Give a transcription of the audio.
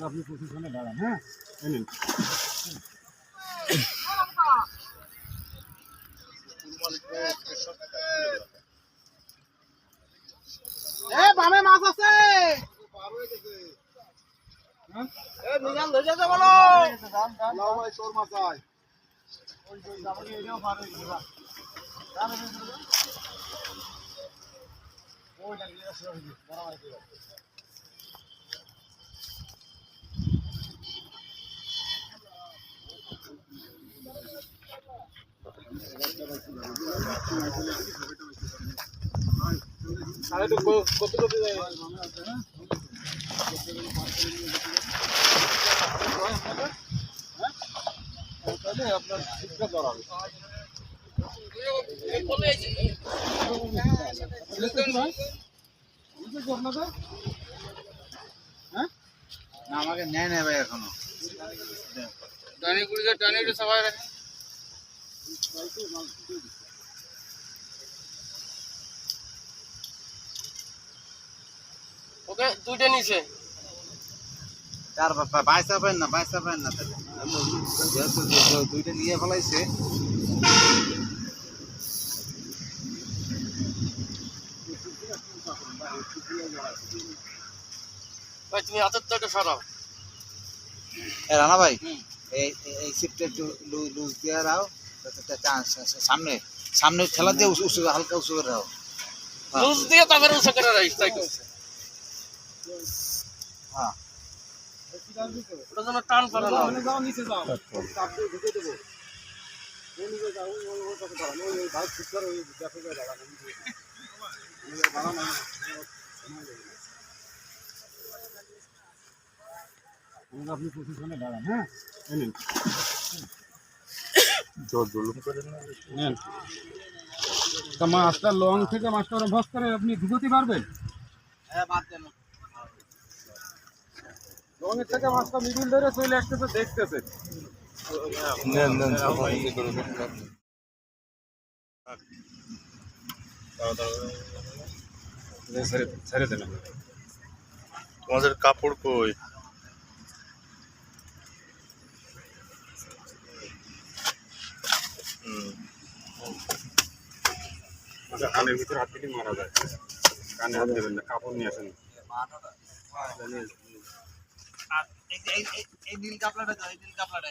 আপনি প্রশাসনে দাঁড়ান হ্যাঁ। এ বামে মাছ আছে কত কত আপনার ঠিকঠাক আপনাদের না আমাকে নেয় নেয় ভাই এখনও সবাই রাখেন ওকে দুইটা তার বাবা বাইসা পাবেন না, বাইসা পাবেন না দুইটা নিয়ে ফেলাইছে। ভাই তুমি হাতের তো একটা সরাও। রানা ভাই এই সিটটা একটু লুজ দিয়ে রাও সামনে সামনে ঠেলা দিয়ে উঁচু হালকা উঁচু করে রাও। হ্যাঁ। লুজ দিয়ে তারপরে উঁচু করে রাখিস তাই হ্যাঁ। ওটা যেন টান পারে না যাও নিচে যাও চাপ দিয়ে ঢুকে দেবো ওই নিচে যাও ওই ওই ওই পাশে দাঁড়ান ওই ওই ভাই ঠিক করে ওই দেখো করে আপনি দাঁড়ান হ্যাঁ এই নেন তা মাছটা লং থেকে মাছটা ভস করে আপনি ঢুকতে পারবেন হ্যাঁ লঙের থেকে মাছটা মিডিল ধরে চলে আসতেছে দেখতেছে ছেড়ে দেন তোমাদের কাপড় কই? আচ্ছা কানের ভিতরে হাত দিলে মারা যায়। কানে হাত দেবেন না কাপড় নিয়ে আসেন। এই এই এই- এই নীল কাপড়াটা এই নীল কাপড়াটা।